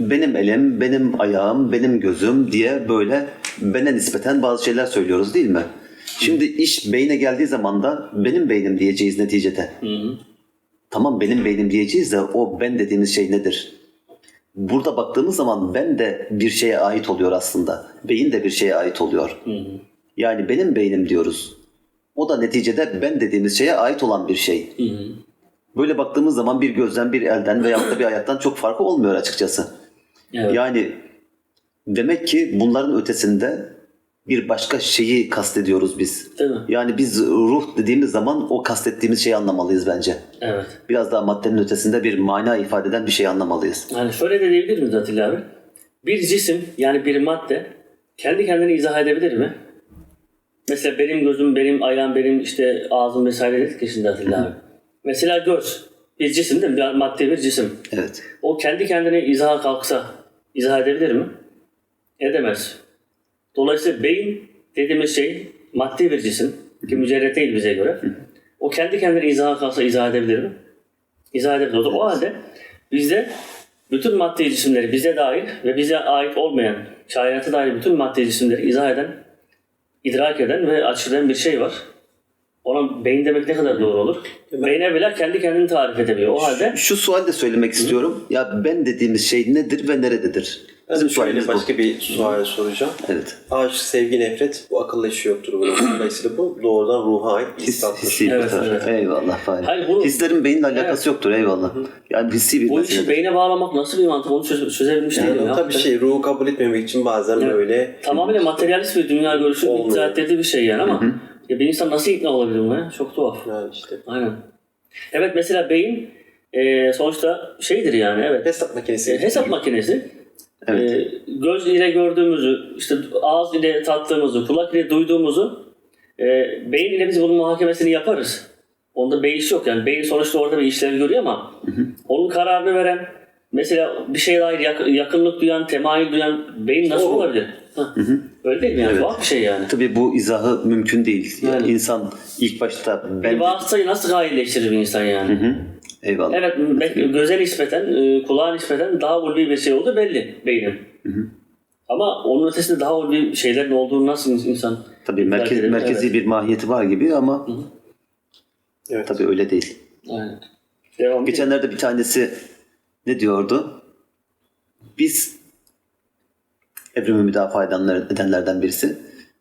benim elim, benim ayağım, benim gözüm diye böyle bene nispeten bazı şeyler söylüyoruz değil mi? Şimdi iş beyne geldiği zaman da benim beynim diyeceğiz neticede. Tamam benim beynim diyeceğiz de o ben dediğimiz şey nedir? Burada baktığımız zaman ben de bir şeye ait oluyor aslında. Beyin de bir şeye ait oluyor. Yani benim beynim diyoruz. O da neticede ben dediğimiz şeye ait olan bir şey. Böyle baktığımız zaman bir gözden, bir elden veyahut da bir ayaktan çok farkı olmuyor açıkçası. Evet. Yani demek ki bunların ötesinde bir başka şeyi kastediyoruz biz. Değil mi? Yani biz ruh dediğimiz zaman o kastettiğimiz şeyi anlamalıyız bence. Evet. Biraz daha maddenin ötesinde bir mana ifade eden bir şey anlamalıyız. Yani şöyle de diyebilir miyiz Atilla abi? Bir cisim yani bir madde kendi kendini izah edebilir mi? Mesela benim gözüm, benim ayağım, benim işte ağzım vesaire dedik ya şimdi Atilla abi. Mesela göz bir cisim değil mi? Bir madde bir cisim. Evet. O kendi kendine izaha kalksa izah edebilir mi? Edemez. Dolayısıyla beyin dediğimiz şey maddi bir cisim ki mücerret değil bize göre. O kendi kendine izaha kalksa izah edebilir mi? İzah edebilir. O halde bizde bütün maddi cisimleri bize dair ve bize ait olmayan, kainata dair bütün maddi cisimleri izah eden, idrak eden ve açıklayan bir şey var. Ona beyin demek ne kadar doğru olur? Beyin evvela kendi kendini tarif edebiliyor. O halde Şu sual de söylemek istiyorum. Ya ben dediğimiz şey nedir ve nerededir? Ben Bizim şöyle sualimiz bu. başka bir sual soracağım. Evet. Aşk, sevgi, nefret bu akılla işi yoktur. bunun. Dolayısıyla bu doğrudan ruha ait bir His, hissi Evet, evet. Eyvallah. Fahri. Hayır, bunu- Hislerin beyinle alakası yoktur. Eyvallah. Yani hissi bir Bu işi meseledir. beyne bağlamak nasıl bir mantık onu çöz- çözebilmiş değilim Yani ya. tabii şey ruhu kabul etmemek için bazen Evet. böyle Tamamen materyalist bir dünya görüşü iddia ettirdiği bir şey yani ama ya bir insan nasıl ikna olabilir buna? Çok tuhaf. yani işte Aynen. Evet mesela beyin e, sonuçta şeydir yani evet. hesap makinesi. E, hesap makinesi. Evet. E, göz ile gördüğümüzü, işte ağız ile tattığımızı, kulak ile duyduğumuzu e, beyin ile biz bunun muhakemesini yaparız. Onda beyiş yok yani beyin sonuçta orada bir işlev görüyor ama onun kararını veren mesela bir şeye dair yak- yakınlık duyan, temayül duyan beyin nasıl Doğru. olabilir? Hah. Öyle değil mi yani? Evet. Tuhaf bir şey yani. Tabii bu izahı mümkün değil. Yani Yani. İnsan ilk başta Bir ben... vasıtayı nasıl gayilleştirir bir insan yani? Hı, Eyvallah. Evet, be- göze nispeten, e, kulağa nispeten daha ulvi bir şey oldu belli beynin. Ama onun ötesinde daha ulvi şeylerin olduğunu nasıl insan Tabii merkez, edebilir? merkezi Evet. bir mahiyeti var gibi ama Evet. tabii öyle değil. Aynen. Devam Geçenlerde bir tanesi ne diyordu? Biz evrimi müdafaa edenler, edenlerden birisi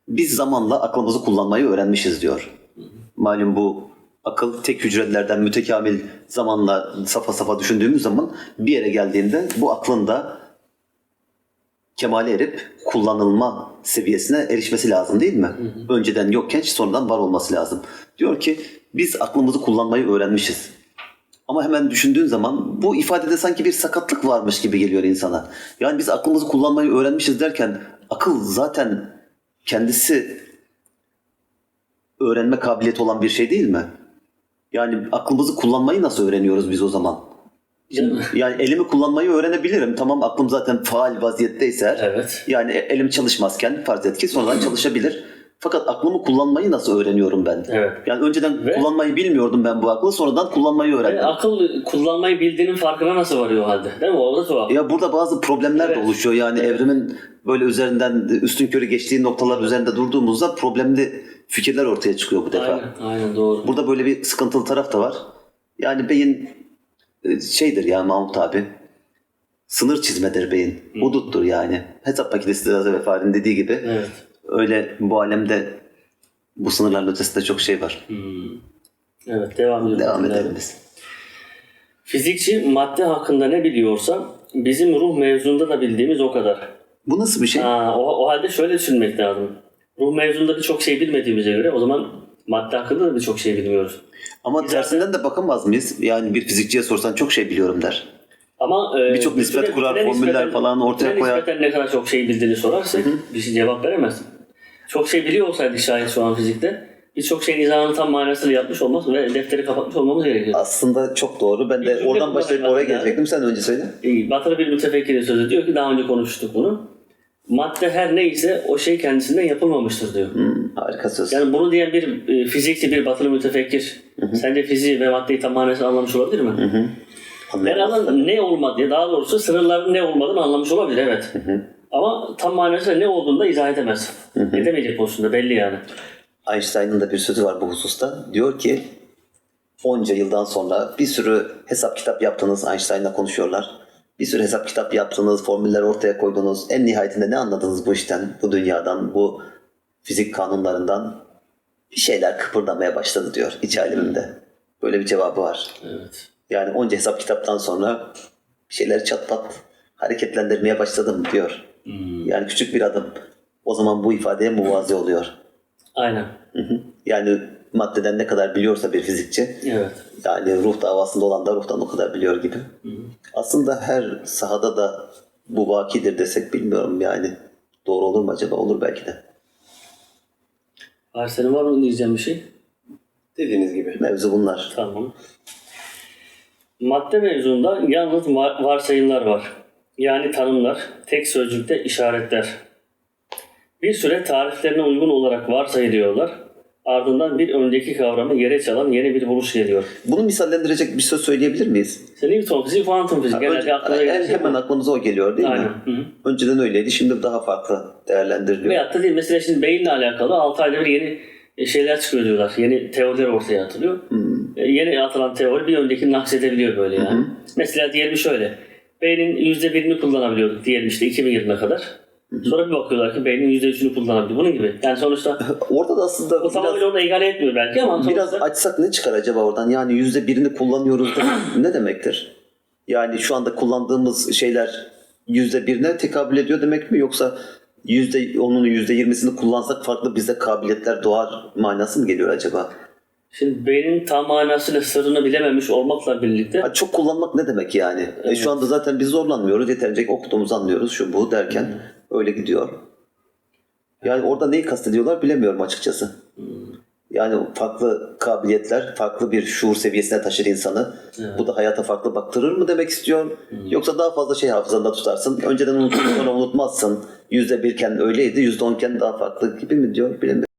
biz zamanla aklımızı kullanmayı öğrenmişiz diyor. Malum bu akıl tek hücrelerden mütekamil zamanla safa safa düşündüğümüz zaman bir yere geldiğinde bu aklın da kemale erip kullanılma seviyesine erişmesi lazım değil mi? Önceden yokken sonradan var olması lazım. Diyor ki biz aklımızı kullanmayı öğrenmişiz. Ama hemen düşündüğün zaman bu ifadede sanki bir sakatlık varmış gibi geliyor insana. Yani biz aklımızı kullanmayı öğrenmişiz derken akıl zaten kendisi öğrenme kabiliyeti olan bir şey değil mi? Yani aklımızı kullanmayı nasıl öğreniyoruz biz o zaman? Yani elimi kullanmayı öğrenebilirim. Tamam aklım zaten faal vaziyetteyse. Evet. Yani elim çalışmazken farz et ki sonradan çalışabilir. Fakat aklımı kullanmayı nasıl öğreniyorum ben? Evet. Yani önceden Ve- kullanmayı bilmiyordum ben bu aklı. Sonradan kullanmayı öğrendim. Ve akıl kullanmayı bildiğinin farkına nasıl varıyor o halde? Değil mi? O da tuhaf. Ya burada bazı problemler de Evet. oluşuyor. Yani evrimin böyle üzerinden üstün körü geçtiği noktalar üzerinde durduğumuzda problemli fikirler ortaya çıkıyor bu defa. Aynen, aynen doğru. Burada böyle bir sıkıntılı taraf da var. Yani beyin e, şeydir ya Mahmut abi. Sınır çizmedir beyin. Huduttur yani. Hesap makinesi de az evvel Fahri'nin dediği gibi. Evet. Öyle bu alemde bu sınırların ötesinde çok şey var. Evet devam ediyoruz. Devam Evet. edelim biz. Fizikçi madde hakkında ne biliyorsa bizim ruh mevzunda da bildiğimiz o kadar. Bu nasıl bir şey? Ha, o, o halde şöyle düşünmek lazım. Ruh mevzunda birçok şey bilmediğimize göre o zaman madde hakkında da birçok şey bilmiyoruz. Ama Zaten- tersinden de bakamaz mıyız? Yani bir fizikçiye sorsan çok şey biliyorum der. Ama e, Birçok nispet bütüne- kurar, formüller falan ortaya koyar. nispeten ne kadar çok şey bildiğini sorarsak bir şey cevap veremez. Çok şey biliyor olsaydı şayet şu an fizikte birçok şeyin izahını tam manasıyla yapmış olmaz ve defteri kapatmış olmamız gerekiyor. Aslında çok doğru. Ben de cümle oradan başlayıp oraya ben gelecektim. Sen önce söyle. Batılı bir mütefekkirin sözü diyor ki daha önce konuştuk bunu. Madde her neyse o şey kendisinden yapılmamıştır diyor. Hmm, harika söz. Yani bunu diyen bir e, fizikçi, bir batılı mütefekkir sence fiziği ve maddeyi tam manasıyla anlamış olabilir mi? Yani Anlayamadım. adam ne olmadığı, daha doğrusu sınırların ne olmadığını anlamış olabilir evet. Ama tam manasıyla ne olduğunu da izah edemez. Edemeyecek pozisyonda belli yani. Einstein'ın da bir sözü var bu hususta. Diyor ki onca yıldan sonra bir sürü hesap kitap yaptınız. Einstein'la konuşuyorlar. Bir sürü hesap kitap yaptınız, formüller ortaya koydunuz. En nihayetinde ne anladınız bu işten, bu dünyadan, bu fizik kanunlarından? Bir şeyler kıpırdamaya başladı diyor iç alemimde. Böyle bir cevabı var. Evet. Yani onca hesap kitaptan sonra bir şeyleri çat pat hareketlendirmeye başladım diyor. Yani küçük bir adım. O zaman bu ifadeye muvazi oluyor. Aynen. Hı hı. Yani maddeden ne kadar biliyorsa bir fizikçi, Evet. yani ruh davasında olan da ruhtan o kadar biliyor gibi. Aslında her sahada da bu vakidir desek bilmiyorum yani. Doğru olur mu acaba? Olur belki de. Hayır senin var mı diyeceğim bir şey? Dediğiniz gibi. Mevzu bunlar. Tamam. Madde mevzunda yalnız va- varsayımlar var. Yani tanımlar, tek sözcükte işaretler. Bir süre tariflerine uygun olarak varsayılıyorlar. Ardından bir önceki kavramı yere çalan yeni bir buluş geliyor. Bunu misallendirecek bir söz söyleyebilir miyiz? İşte Newton fiziği, kuantum fiziği. Önce- aklına gelen şey hemen bu. aklımıza o geliyor değil Aynen. mi? Hı hı. Önceden öyleydi, şimdi daha farklı değerlendiriliyor. Veyahut da değil. Mesela şimdi beyinle alakalı 6 ayda bir yeni e, şeyler çıkıyor diyorlar. Yeni teoriler ortaya atılıyor. E, Yeni atılan teori bir öncekini naksedebiliyor böyle yani. Mesela diyelim şöyle. Beynin %1'ini kullanabiliyorduk diyelim işte 2000 yılına kadar. Sonra bir bakıyorlar ki beynin %3'ünü kullanabiliyor. Bunun gibi. Yani sonuçta Orada da aslında o biraz, tamamıyla onu egale etmiyor belki ama biraz sonuçta açsak ne çıkar acaba oradan? Yani yüzde birini kullanıyoruz demek ne demektir? Yani şu anda kullandığımız şeyler yüzde birine tekabül ediyor demek mi? Yoksa yüzde onun yüzde yirmisini kullansak farklı bize kabiliyetler doğar manası mı geliyor acaba? Şimdi beynin tam manasıyla sırrını bilememiş olmakla birlikte Ha, çok kullanmak ne demek yani? E, şu anda zaten biz zorlanmıyoruz. Yeterince okuduğumuzu anlıyoruz şu bu derken öyle gidiyor. Yani orada neyi kastediyorlar bilemiyorum açıkçası. Yani farklı kabiliyetler, farklı bir şuur seviyesine taşır insanı. Bu da hayata farklı baktırır mı demek istiyor? Yoksa daha fazla şey hafızanda tutarsın. Önceden unuttun sonra unutmazsın. Yüzde birken öyleydi, yüzde onken daha farklı gibi mi diyor bilemiyorum.